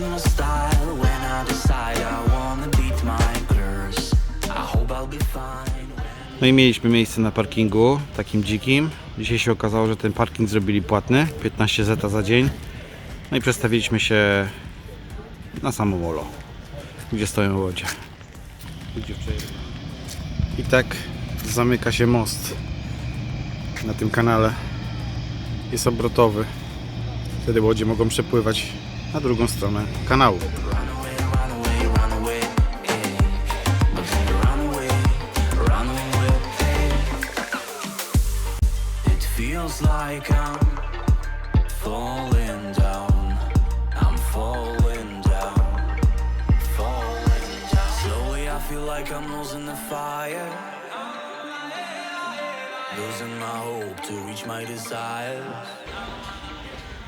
my style when I decide I wanna beat my curse. I hope I'll be fine. No i mieliśmy miejsce na parkingu, takim dzikim. Dzisiaj się okazało, że ten parking zrobili płatny, 15 zeta za dzień. No i przestawiliśmy się na samo molo, gdzie stoją łodzie. I tak zamyka się most na tym kanale. Jest obrotowy. Wtedy łodzie mogą przepływać na drugą stronę kanału.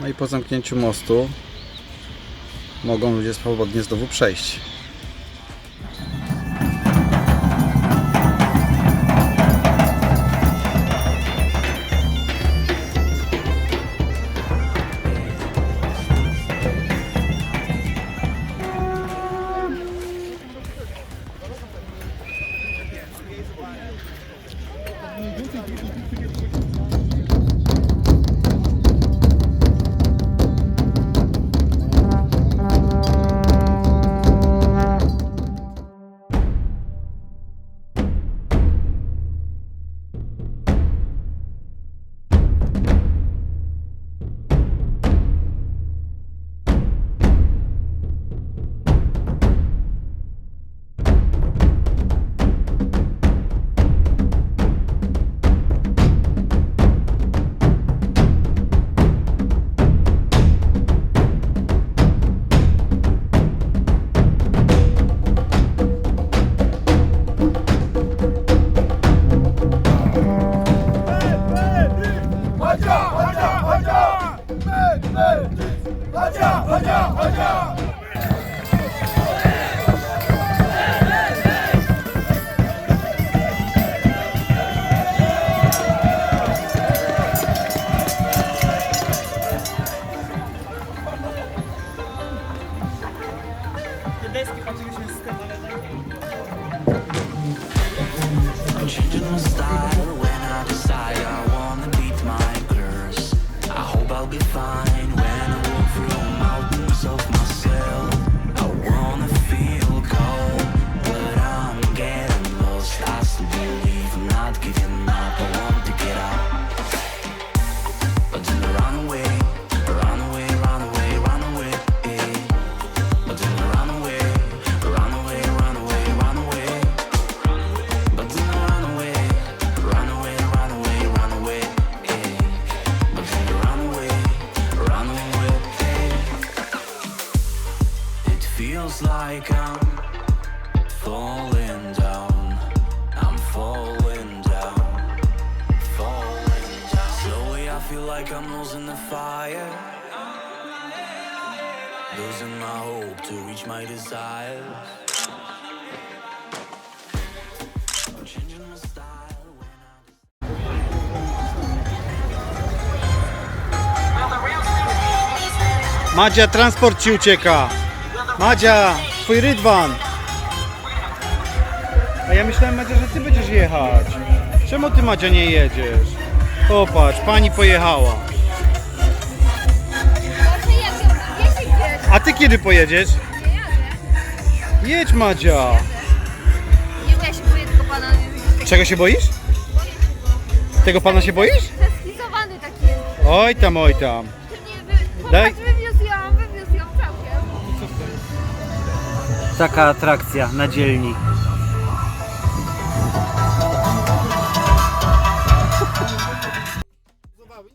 No i po zamknięciu mostu mogą ludzie swobodnie znowu przejść. I'm changing my style when I Madzia, transport ci ucieka. Madzia, twój rydwan. A ja myślałem, Madzia, że ty będziesz jechać. Czemu ty, Madzia, nie jedziesz? Popatrz, pani pojechała. A ty kiedy pojedziesz? Jedź, Madzia. Nie wiem, ja się boję tego pana. Czego się boisz? Tego pana się boisz? Zeskizowany taki jest. Oj tam, oj tam. Daj- Taka atrakcja na dzielni.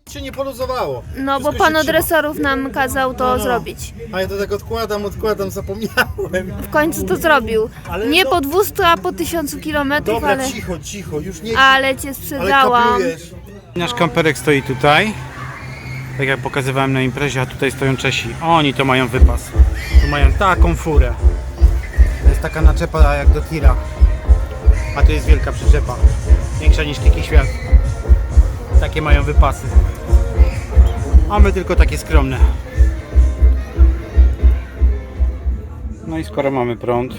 Się nie poluzowało. No bo Wszystko pan się od trzyma. resorów nam kazał to No, no. zrobić. A ja to tak odkładam, odkładam, zapomniałem. W końcu to zrobił. Ale Nie no- po 200, a po 1000 kilometrów, Dobra, ale... cicho, cicho, już nie Ale cię ale sprzedałam. kaplujesz. Nasz kamperek stoi tutaj. Tak jak pokazywałem na imprezie, a tutaj stoją Czesi. Oni to mają wypas. Tu mają taką furę. To taka naczepa jak do tira. A tu jest wielka przyczepa. Większa niż Kiki Świat. Takie mają wypasy. A my tylko takie skromne. No i skoro mamy prąd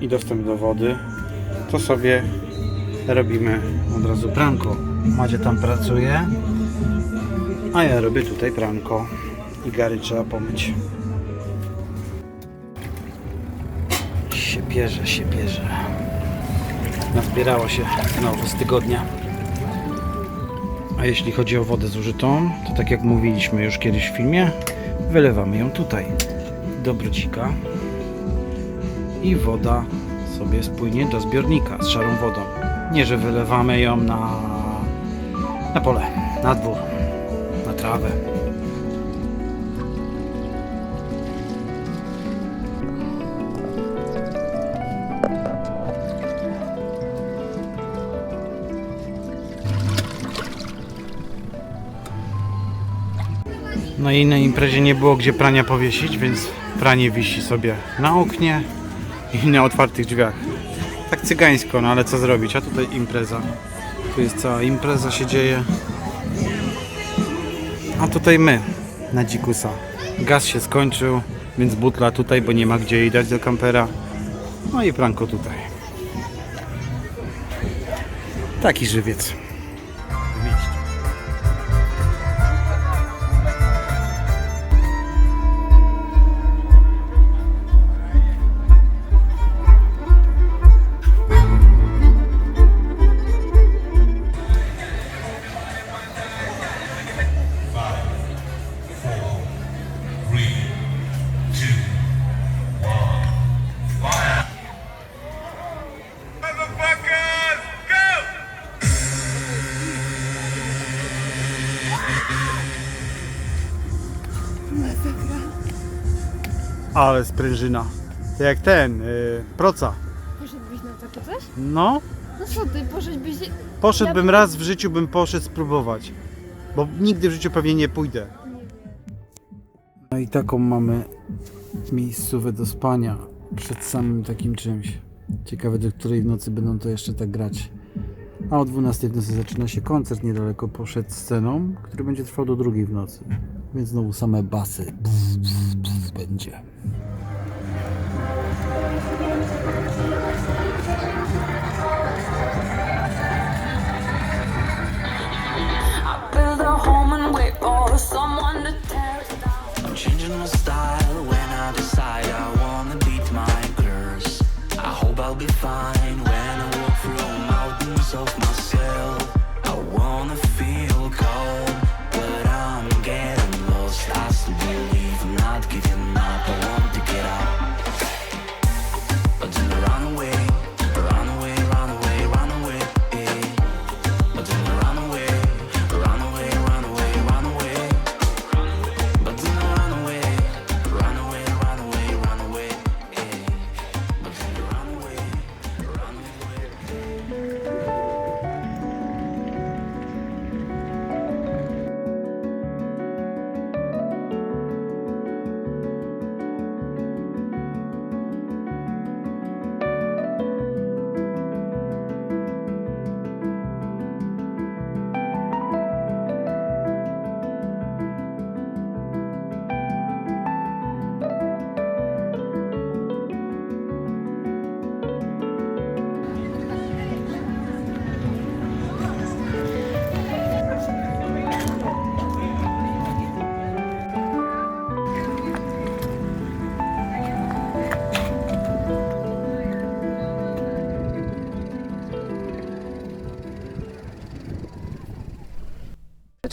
i dostęp do wody, to sobie robimy od razu pranko. Macie tam pracuje, a ja robię tutaj pranko. I gary trzeba pomyć. Bierze, się bierze. Nazbierało się znowu z tygodnia. A jeśli chodzi o wodę zużytą, to tak jak mówiliśmy już kiedyś w filmie, wylewamy ją tutaj do brocika i woda sobie spłynie do zbiornika z szarą wodą. Nie, że wylewamy ją na, na pole, na dwór, na trawę. No na imprezie nie było gdzie prania powiesić, więc pranie wisi sobie na oknie i na otwartych drzwiach. Tak cygańsko, no ale co zrobić? A tutaj impreza. Tu jest cała impreza się dzieje. A tutaj my na dzikusa. Gaz się skończył, więc butla tutaj, bo nie ma gdzie jej dać do kampera. No i pranko tutaj. Taki żywiec. Ale sprężyna. Jak ten, yy, proca. Poszedłbyś na takie coś? No, No co ty, poszedłbyś... poszedłbym raz w życiu, bym poszedł spróbować. Bo nigdy w życiu pewnie nie pójdę. No i taką mamy miejscówę do spania przed samym takim czymś. Ciekawe, do której w nocy będą to jeszcze tak grać. A o 12 w nocy zaczyna się koncert niedaleko przed sceną, który będzie trwał do drugiej w nocy. Więc znowu same basy. Bzz, bzz, bzz będzie. Changing my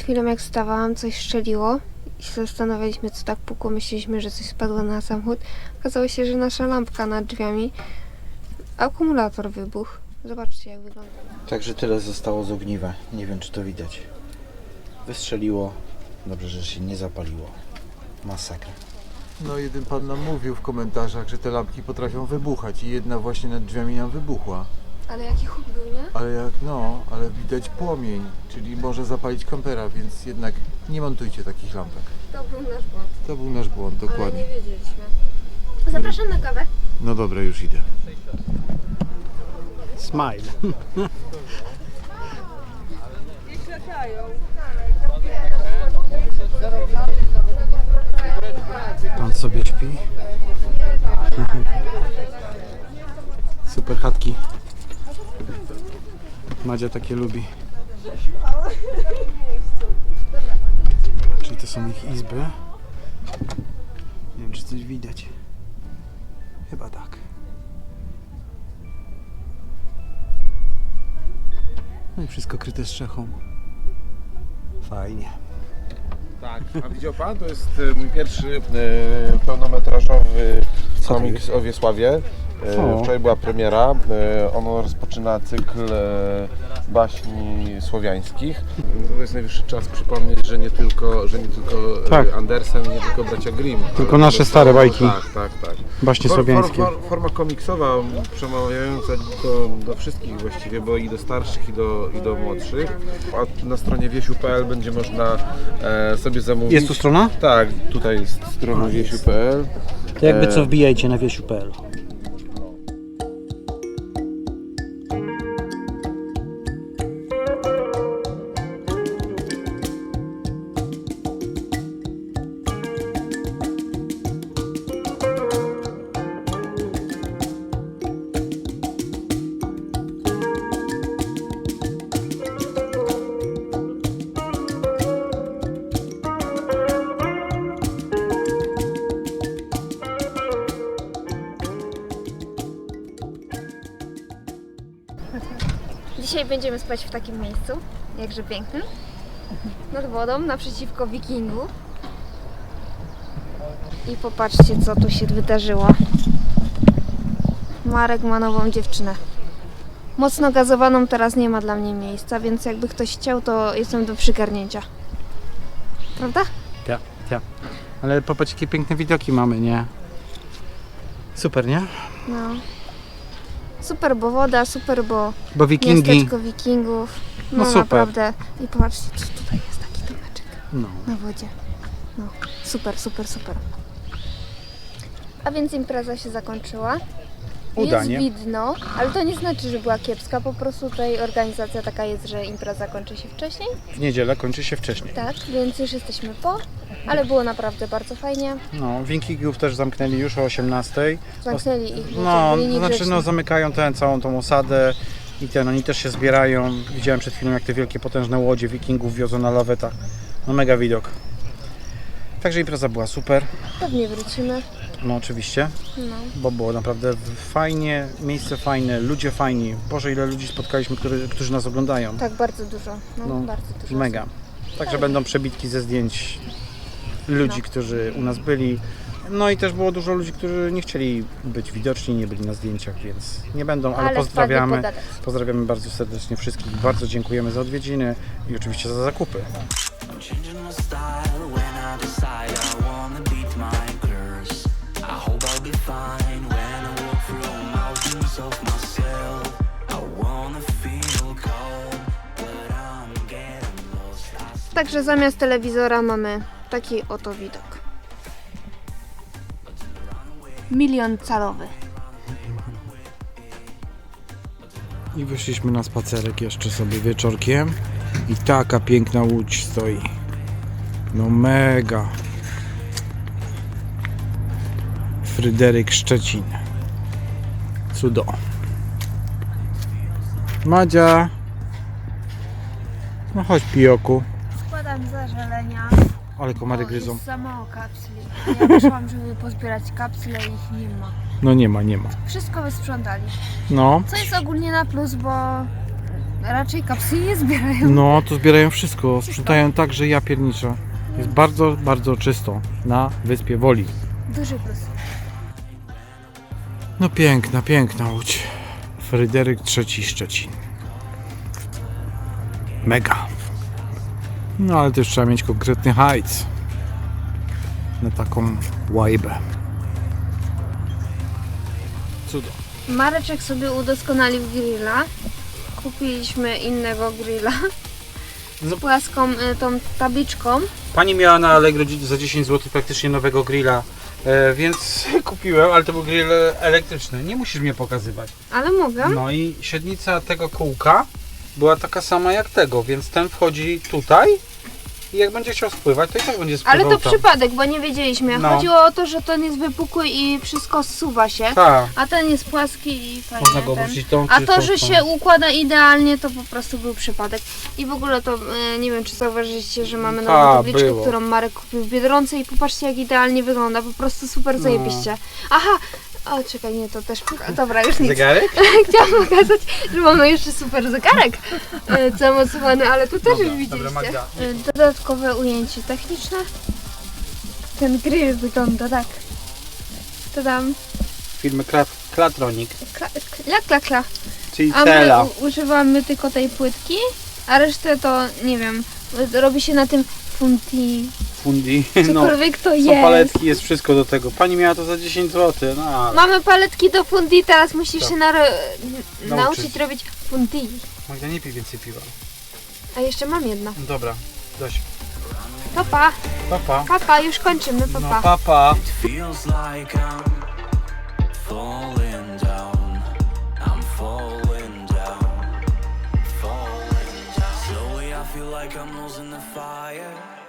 Przed chwilą jak wstawałam, coś strzeliło i się zastanawialiśmy, co tak pukło. Myśleliśmy, że coś spadło na samochód. Okazało się, że nasza lampka nad drzwiami, akumulator wybuchł. Zobaczcie, jak wygląda. Także tyle zostało z ogniwa. Nie wiem, czy to widać. Wystrzeliło. Dobrze, że się nie zapaliło. Masakra. No jeden pan nam mówił w komentarzach, że te lampki potrafią wybuchać i jedna właśnie nad drzwiami nam wybuchła. Ale jaki huk był, nie? Ale jak no, ale widać płomień, czyli może zapalić kampera, więc jednak nie montujcie takich lampek. To był nasz błąd. To był nasz błąd, dokładnie. Ale nie wiedzieliśmy. Zapraszam na kawę. No dobra, już idę. Smile. Pan sobie śpi. Super chatki. Madzia takie lubi. Czyli to są ich izby. Nie wiem, czy coś widać. Chyba tak. No i wszystko kryte strzechą. Fajnie. Tak, a widział pan? To jest e, mój pierwszy e, pełnometrażowy komiks o Wiesławie. E, O. Wczoraj była premiera. E, on rozpoczyna cykl e, baśni słowiańskich. To jest najwyższy czas przypomnieć, że nie tylko, że nie tylko e, Tak. Andersen, nie tylko bracia Grimm. Tylko ale nasze to- stare bajki. Tak, tak, tak. Baśnie For- słowiańskie. For, for, forma komiksowa przemawiająca do, do wszystkich właściwie, bo i do starszych, i do, i do młodszych. A na stronie wiesiu.pl będzie można e, sobie zamówić. Jest tu strona? Tak, tutaj jest strona wiesiu.pl. To jakby co wbijajcie na wiesiu.pl. Dzisiaj będziemy spać w takim miejscu, jakże pięknym. Nad wodą, naprzeciwko wikingu. I popatrzcie, co tu się wydarzyło. Marek ma nową dziewczynę. Mocno gazowaną teraz nie ma dla mnie miejsca, więc jakby ktoś chciał, to jestem do przygarnięcia. Prawda? Tak, tak. Ale popatrz, jakie piękne widoki mamy, nie? Super, nie? No. Super, bo woda, super, bo Bo wikingi. miasteczko wikingów. No, No super. naprawdę. I popatrzcie, co tutaj jest taki domeczek. No. na wodzie. No, super, super, super. A więc impreza się zakończyła. Udanie. Jest widno, ale to nie znaczy, że była kiepska, po prostu tutaj organizacja taka jest, że impreza kończy się wcześniej. W niedzielę kończy się wcześniej. Tak, więc już jesteśmy po, ale było naprawdę bardzo fajnie. No, wikingów też zamknęli już o 18. Zamknęli ich, No, to znaczy no zamykają tę całą tą osadę i ten, oni też się zbierają. Widziałem przed chwilą jak te wielkie potężne łodzie wikingów wiozą na lawetach. No mega widok. Także impreza była super, Pewnie wrócimy. no oczywiście, No. bo było naprawdę fajnie, miejsce fajne, ludzie fajni. Boże ile ludzi spotkaliśmy, którzy, którzy nas oglądają. Tak, bardzo dużo. No, No, bardzo dużo. Mega. Także będą przebitki ze zdjęć ludzi, którzy u nas byli. No i też było dużo ludzi, którzy nie chcieli być widoczni, nie byli na zdjęciach, więc nie będą, ale, Ale pozdrawiamy. wpadli pogadać. Pozdrawiamy bardzo serdecznie wszystkich. Bardzo dziękujemy za odwiedziny i oczywiście za zakupy. I'm changing my style when I decide I wanna beat my curse. I hope I'll be fine when I walk through mountains of myself. I wanna feel cold, but I'm getting lost. I Także zamiast telewizora mamy taki oto widok. Milion calowy. I wyszliśmy na spacerek jeszcze sobie wieczorkiem. I taka piękna łódź stoi. No mega. Fryderyk Szczecin. Cudo. Madzia. No chodź pijoku. Składam zażalenia. Ale komary gryzą. Jest za mało kapsli. Ja wyszłam, żeby pozbierać kapsle i ich nie ma. No nie ma, nie ma. Wszystko wysprzątali. No. Co jest ogólnie na plus, bo raczej kapsli nie zbierają. No, to zbierają wszystko. Sprzątają tak, że ja pierniczę. Jest bardzo, bardzo czysto na wyspie Woli. Duży plus. No piękna, piękna łódź. Fryderyk III Szczecin. Mega. No ale też trzeba mieć konkretny hajc na taką łajbę. Cudo. Mareczek sobie udoskonalił grilla. Kupiliśmy innego grilla. Z płaską y, tą tabliczką. Pani miała na Allegro za 10 zł praktycznie nowego grilla, e, więc kupiłem, ale to był grill elektryczny. Nie musisz mnie pokazywać. Ale mogę. No i średnica tego kółka była taka sama jak tego, więc ten wchodzi tutaj I jak będzie chciał spływać, to i tak będzie spływał Ale to tam. przypadek, bo nie wiedzieliśmy. No. Chodziło o to, że ten jest wypukły i wszystko zsuwa się. Tak, A ten jest płaski i fajnie można go ten. obrócić tą A czy to, tą że się układa idealnie, to po prostu był przypadek. I w ogóle to e, nie wiem, czy zauważyliście, że mamy nową A, tabliczkę, było. którą Marek kupił w Biedronce i popatrzcie, jak idealnie wygląda. Po prostu super No. zajebiście. Aha! O, czekaj, nie, to też... poka- Dobra, już nic. Zegarek? Chciałam pokazać, że mamy jeszcze super zegarek e, zamocowany, ale tu też już dobra, widzieliście. Magda. E, Dodatkowe ujęcie techniczne. Ten grill wygląda tak. To dam. Firmy Klat, Klatronik, Kla, kla, kla, kla. czyli A my Cela. u, używamy tylko tej płytki, a resztę to nie wiem. Robi się na tym funti. Fundi. No, Cokolwiek to są jest. paletki, jest wszystko do tego. Pani miała to za 10 zł. No, ale- Mamy paletki do fundi, teraz musisz Tak. się naro- Nauczyć. nauczyć robić funti. Magda, nie pij więcej piwa. A jeszcze mam jedno. Dobra, dość. Papa, Papa. papa, już kończymy, No papa. Like I'm losing the fire.